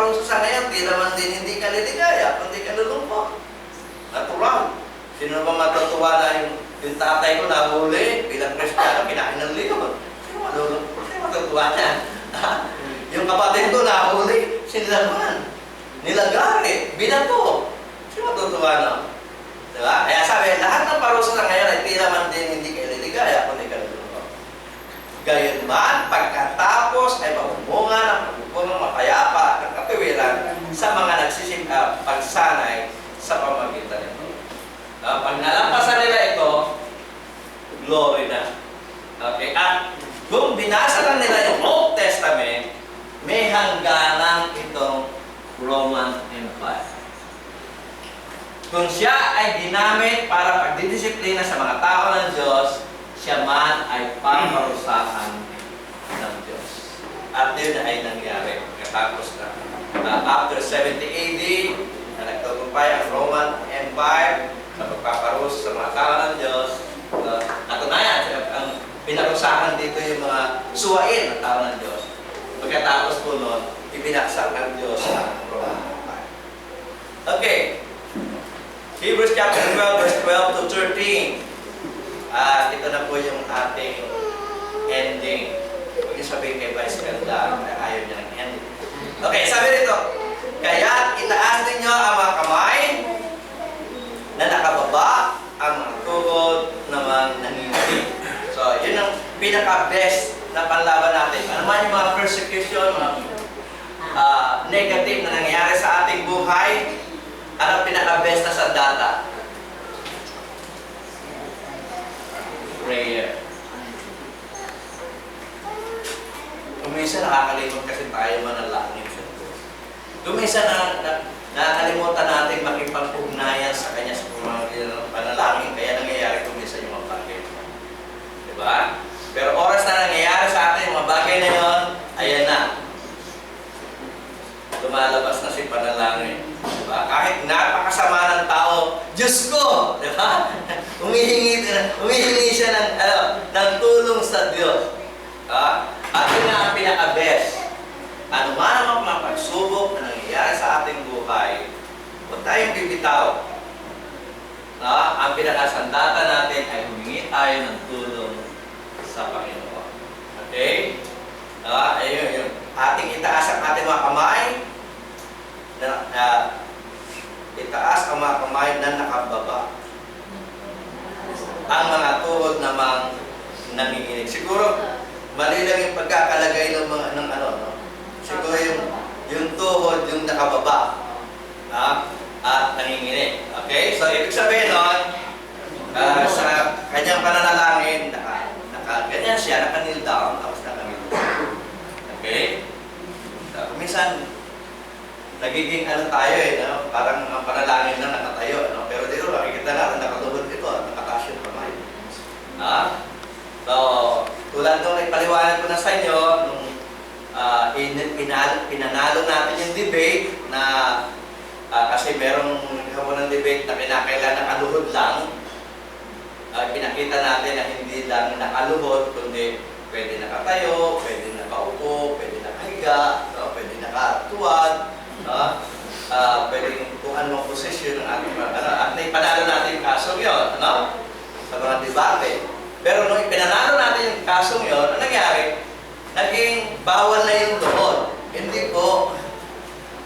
parusa sa ngayon, di naman din hindi ka liligaya, kundi ka lulungkot. Natural. Sino ba matutuwa na yung, yung tatay ko nahuli bilang Kristiyano, kinain ng leon? Sino malulungkot? Sino matutuwa niya? yung kapatid ko nahuli, sinilaman. Nilagari, binato. Sino matutuwa na? Diba? Kaya sabi, lahat ng parusa sa ngayon ay di naman din hindi ka liligaya, kundi ka lulungkot. Gayunman, pagkatapos ay mabumunga ng pagbubungang mapayapa sa mga nagsisim uh, pagsanay sa pamagitan nito. Uh, pag nalampasan nila ito, glory na. Okay? At kung binasa lang nila yung Old Testament, may hangganan itong Roman Empire. Kung siya ay ginamit para pagdidisiplina sa mga tao ng Diyos, siya man ay paparusahan ng Diyos. At yun ay nangyari. Katapos na. Uh, after 70 AD, na nagtagumpay ang Roman Empire sa pagpaparusa sa mga tao ng Diyos. Uh, katunayan, ang pinarusahan dito yung mga suwain ng tao ng Diyos. Pagkatapos po nun, ibinaksak ng Diyos ang Roman Empire. Okay. Hebrews chapter 12, verse 12 to 13. At ito na po yung ating ending. Huwag niyo sabihin kay Vice Ganda, na ayaw niya ng ending. Okay, sabi dito, Kaya itaas ninyo ang mga kamay na nakababa, ang mga tuhod naman nanginginig. So, yun ang pinaka-best na panlaban natin. Ano man yung mga persecution, mga ah, negative na nangyayari sa ating buhay, ano pinaka-best na sandata? prayer. Kung minsan nakakalimot kasi tayo manalangin sa Diyos. Kung minsan na, na, nakakalimutan natin makipag-ugnayan sa Kanya sa ng panalangin, kaya nangyayari kung minsan yung mga bagay. Diba? Pero oras na nangyayari sa atin, yung mga bagay na yon, ayan na. Lumalabas na si panalangin. Diba? Kahit napakasama ng tao, Diyos ko! Diba? Humihingi, humihingi siya ng, ano, ng tulong sa Diyos. Ha? At yun ang pinaka-best. Ano man ang mga pagsubok na nangyayari sa ating buhay, huwag tayong bibitaw. Ha? Ang pinakasandata natin ay humingi tayo ng tulong sa Panginoon. Okay? Ha? Ayun, yung ating itaas ang ating mga kamay, na itaas ang mga kamay na nakababa. Ang mga tuhod namang nanginginig. Siguro, mali lang yung pagkakalagay ng mga ng ano, no? Siguro yung yung tuhod yung nakababa. Ha? At nanginginig. Okay? So, ibig sabihin nun, ah, sa kanyang pananalangin, naka, naka, ganyan siya, naka-kneel down, tapos naka-kneel down. Okay? So, minsan, nagiging ano tayo eh, no? parang ang panalangin lang nakatayo. Ano? Pero dito, makikita natin, nakatulog dito, at nakataas yung kamay. Ha? So, tulad nung ipaliwanag ko na sa inyo, nung uh, in, pinal, pinanalo natin yung debate na ah, kasi merong hapon ng debate na kinakailan nakaluhod lang, Ah, pinakita natin na hindi lang nakaluhod, kundi pwede nakatayo, pwede nakaupo, pwede nakahiga, no? pwede nakatuwad, no? Ah, pwede kung anong posisyon ng ating mga, ano, at naipanalo natin yung kasong yun, ano? Sa mga debate. Pero nung ipinanalo natin yung kasong yun, ano nangyari? Naging bawal na yung luhod. Hindi po.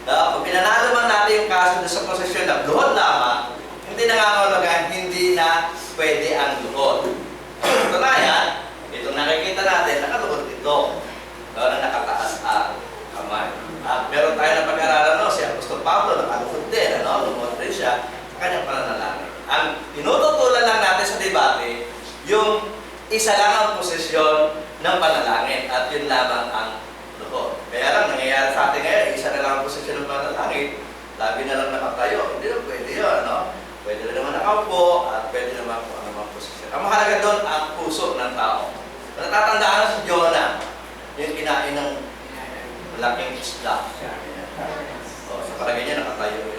Uh, pag pinanalo man natin yung kaso doon sa posisyon na luhod lamang, hindi nangangalagaan, hindi na pwede ang luhod. Katunayan, itong nakikita natin, nakaluhod ito. Uh, na nakataas ang kamay. At meron tayo na pag-aralan, no? si Apostol Pablo, nakaluhod din, ano? lumuhod rin siya sa kanyang pananalangin. Ang tinututulan lang natin sa debate, yung isa lang ang posisyon ng panalangin at yun lamang ang luhod. Kaya lang, nangyayari sa atin ngayon, isa na lang ang posisyon ng panalangin, labi na lang nakatayo. Hindi na pwede yun, no? Pwede rin naman nakaupo at pwede naman kung ano mga posisyon. Ang mahalaga doon, ang puso ng tao. Natatandaan na si Jonah, yung kinain ng malaking isda. O, sa palagay niya, nakatayo